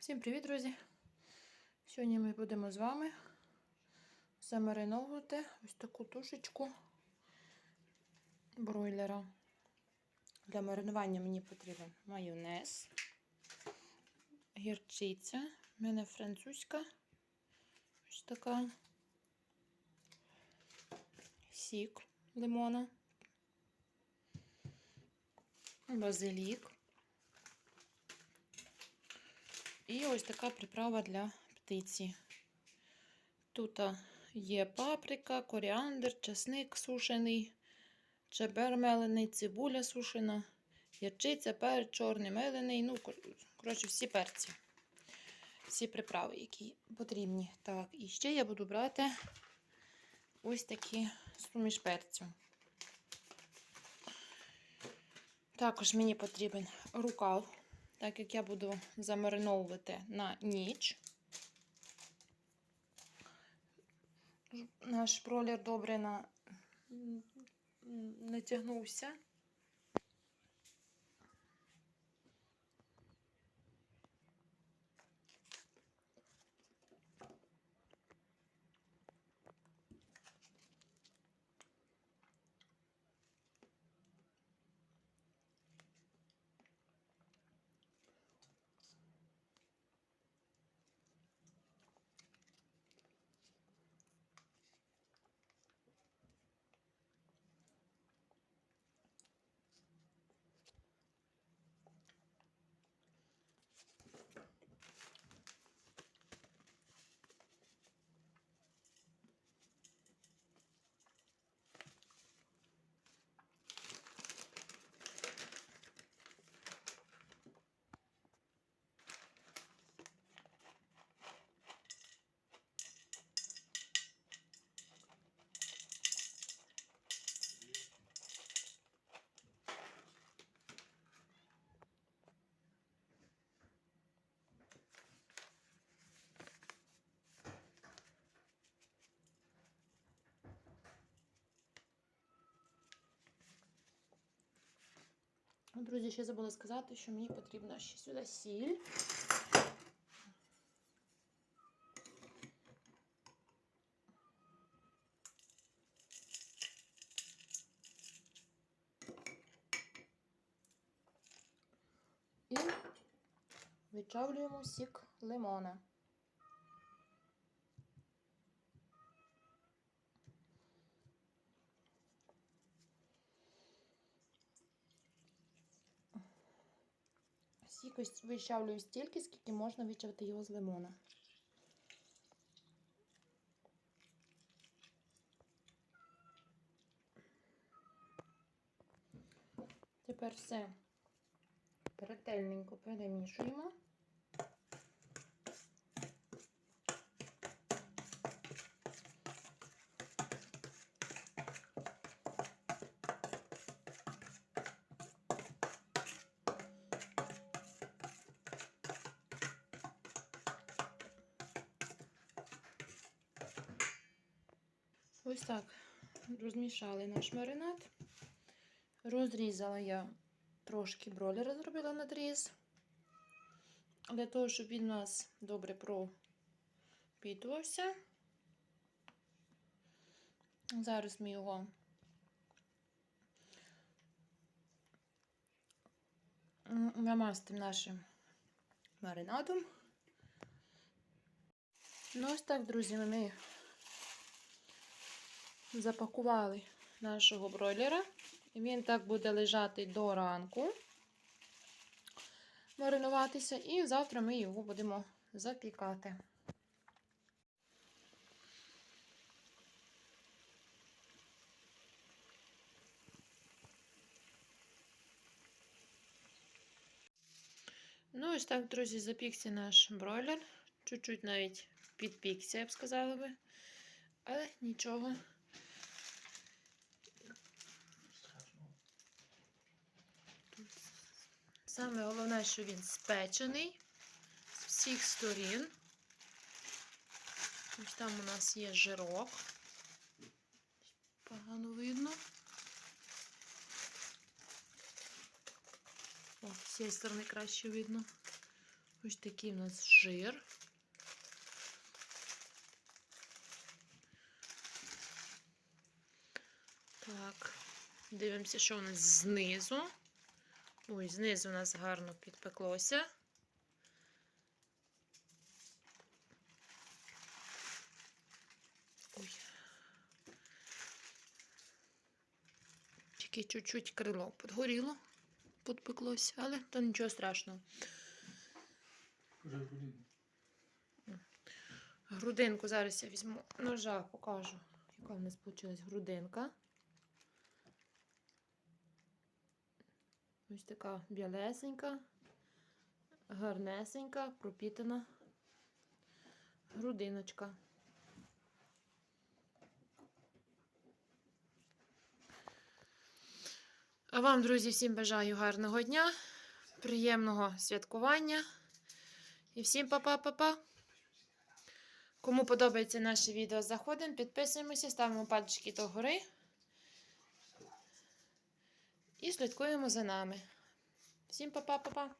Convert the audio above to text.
Всім привіт, друзі! Сьогодні ми будемо з вами замариновувати ось таку тушечку бройлера. Для маринування мені потрібен майонез, гірчиця, в мене французька, ось така, сік лимона, базилік. І ось така приправа для птиці. Тут є паприка, коріандр, часник сушений, чебер мелений, цибуля сушена, ярчиця, перець чорний мелений. Ну, коротше, всі перці. Всі приправи, які потрібні. Так, і ще я буду брати ось такі суміш перцю. Також мені потрібен рукав так як я буду замариновувати на ніч. Наш пролір добре на... натягнувся. Друзі, ще забула сказати, що мені потрібна ще сюди сіль. І вичавлюємо сік лимона. Ось вичавлюю стільки, скільки можна вичавити його з лимона. Тепер все ретельненько перемішуємо. Ось так розмішали наш маринад. Розрізала я трошки бройлера, зробила надріз. Для того, щоб він у нас добре пропітувався. Зараз ми його намастимо нашим маринадом. Ну, ось так, друзі, ми запакували нашого бройлера. Він так буде лежати до ранку, маринуватися, і завтра ми його будемо запікати. Ну, ось так, друзі, запікся наш бройлер. Чуть-чуть навіть підпікся, я б сказала би. Але нічого. Саме головне, що він спечений з всіх сторін. Ось там у нас є жирок. Погано видно. О, з цієї сторони краще видно. Ось такий у нас жир. Так, дивимося, що у нас знизу. Ой, знизу у нас гарно підпеклося. Ой. Тільки чуть-чуть крило підгоріло, підпеклося, але то нічого страшного. Грудинку зараз я візьму ножа, покажу, яка в нас вийшла грудинка. Ось така білесенька, гарнесенька, пропітана грудиночка. А вам, друзі, всім бажаю гарного дня, приємного святкування. І всім па-па-па-па. Кому подобається наше відео, заходимо, підписуємося, ставимо пальчики догори і слідкуємо за нами. Всім па-па-па-па!